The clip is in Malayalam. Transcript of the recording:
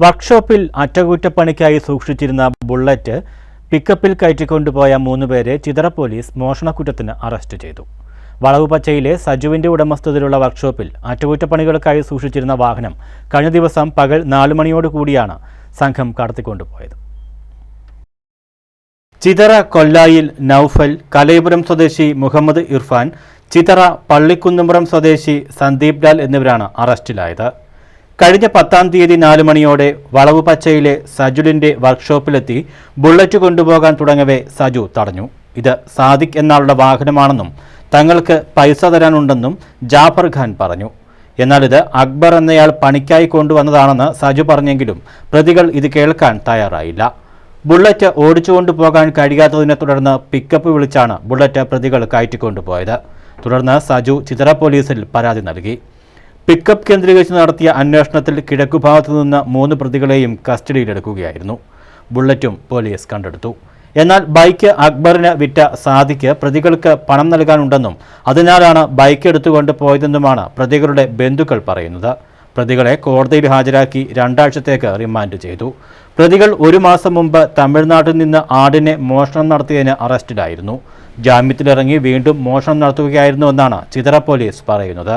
വർക്ക്ഷോപ്പിൽ അറ്റകുറ്റപ്പണിക്കായി സൂക്ഷിച്ചിരുന്ന ബുള്ളറ്റ് പിക്കപ്പിൽ കയറ്റിക്കൊണ്ടുപോയ മൂന്നുപേരെ ചിതറ പോലീസ് മോഷണക്കുറ്റത്തിന് അറസ്റ്റ് ചെയ്തു. വളവുപച്ചയിലെ സജുവിന്റെ ഉടമസ്ഥതയിലുള്ള വർക്ക്ഷോപ്പിൽ അറ്റകുറ്റപ്പണികൾക്കായി സൂക്ഷിച്ചിരുന്ന വാഹനം കഴിഞ്ഞ ദിവസം പകൽ നാലു മണിയോടുകൂടിയാണ് സംഘം കടത്തിക്കൊണ്ടുപോയത്. ചിതറ കൊല്ലായിൽ നൌഫൽ കലയപുരം സ്വദേശി മുഹമ്മദ് ഇർഫാൻ ചിതറ പള്ളിക്കുന്നുംപുറം സ്വദേശി സന്ദീപ് ലാൽ എന്നിവരാണ് അറസ്റ്റിലായത്. കഴിഞ്ഞ പത്താം തീയതി നാല് മണിയോടെ വളവ് പച്ചയിലെ സജുലിന്റെ വർക്ക്ഷോപ്പിലെത്തി ബുള്ളറ്റ് കൊണ്ടുപോകാൻ തുടങ്ങവേ സജു തടഞ്ഞു. ഇത് സാദിഖ് എന്നാളുടെ വാഹനമാണെന്നും തങ്ങൾക്ക് പൈസ തരാനുണ്ടെന്നും ജാഫർ ഖാൻ പറഞ്ഞു. എന്നാൽ ഇത് അക്ബർ എന്നയാൾ പണിക്കായി കൊണ്ടുവന്നതാണെന്ന് സജു പറഞ്ഞെങ്കിലും പ്രതികൾ ഇത് കേൾക്കാൻ തയ്യാറായില്ല. ബുള്ളറ്റ് ഓടിച്ചുകൊണ്ടു പോകാൻ കഴിയാത്തതിനെ തുടർന്ന് പിക്കപ്പ് വിളിച്ചാണ് ബുള്ളറ്റ് പ്രതികൾ കയറ്റിക്കൊണ്ടുപോയത്. തുടർന്ന് സജു ചിതറ പോലീസിൽ പരാതി നൽകി. പിക്കപ്പ് കേന്ദ്രീകരിച്ച് നടത്തിയ അന്വേഷണത്തിൽ കിഴക്കുഭാഗത്തു നിന്ന് മൂന്ന് പ്രതികളെയും കസ്റ്റഡിയിലെടുക്കുകയായിരുന്നു. ബുള്ളറ്റും പോലീസ് കണ്ടെടുത്തു. എന്നാൽ ബൈക്ക് അക്ബറിന് വിറ്റ സാദിക്ക് പ്രതികൾക്ക് പണം നൽകാനുണ്ടെന്നും അതിനാലാണ് ബൈക്ക് എടുത്തുകൊണ്ട് പോയതെന്നുമാണ് പ്രതികളുടെ ബന്ധുക്കൾ പറയുന്നത്. പ്രതികളെ കോടതിയിൽ ഹാജരാക്കി രണ്ടാഴ്ചത്തേക്ക് റിമാൻഡ് ചെയ്തു. പ്രതികൾ ഒരു മാസം മുമ്പ് തമിഴ്നാട്ടിൽ നിന്ന് ആടിനെ മോഷണം നടത്തിയതിന് അറസ്റ്റിലായിരുന്നു. ജാമ്യത്തിലിറങ്ങി വീണ്ടും മോഷണം നടത്തുകയായിരുന്നുവെന്നാണ് ചിതറ പോലീസ് പറയുന്നത്.